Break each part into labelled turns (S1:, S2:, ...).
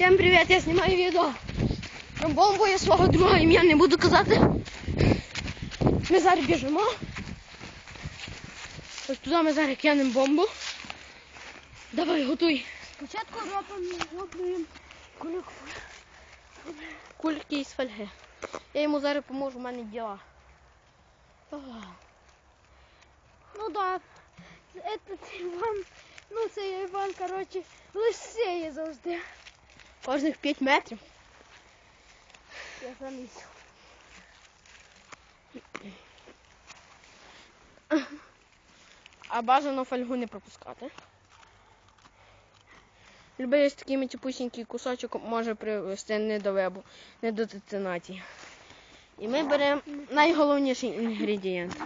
S1: Всем привет, я снимаю відео про бомбу я свого друга ім'я не буду казати. Ми зараз біжимо. Ось туди ми зараз кинемо бомбу. Давай, готуй.
S2: Спочатку робимо кульок.
S1: Кульки із фольги. Я йому зараз поможу, в мене діла.
S2: Ну да. Этот Іван, ну це Іван, коротше, лисеє завжди.
S1: Кожних 5 метрів.
S2: Я заліз.
S1: А бажано фольгу не пропускати. Любий ось такий тіпусінький кусочок може привести не до вебу, не до детонації. І ми беремо найголовніший інгредієнт.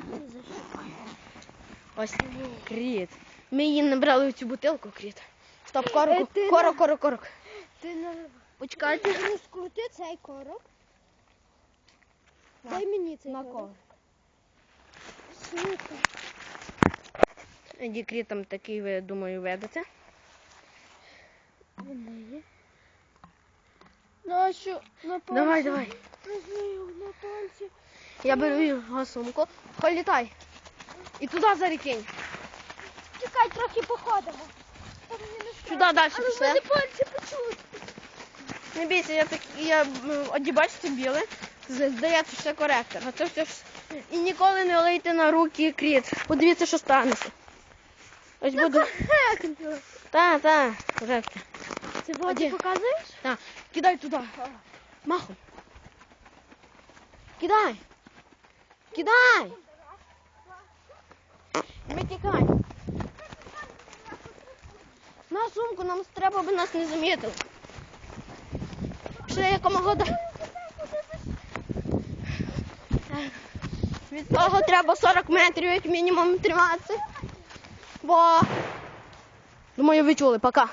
S1: Ось кріт. Ми її набрали в цю бутилку, кріт. Стоп, корок,
S2: Е,
S1: корок, корок, корок.
S2: Ти на
S1: Почекайте.
S2: розкрути цей корок. Дай мені цей
S1: На
S2: корок. Сука.
S1: Тоді крітом такий, ви, думаю, ведете.
S2: Вони є. На що? На пальці.
S1: Давай, давай.
S2: Розумію, на пальці.
S1: Я беру його сумку. Холітай. І туди зарікинь.
S2: Чекай, трохи походимо. Не.
S1: Сюди далі
S2: Але в
S1: пішли.
S2: мене пальці почули.
S1: Не бійся, я так я м, оді бачите біле. Здається, що це коректор. А це все ж. І ніколи не лийте на руки кріт. Подивіться, що станеться. Ось буде. Та, та, коректор.
S2: Це воді показуєш?
S1: Та, кидай туди. Махом. Кидай. Кидай. Ми тікай. На сумку нам треба, аби нас не замітили. Пішли якомога. Від того треба 40 метрів, як мінімум триматися. Бо, думаю, ви чули, пока.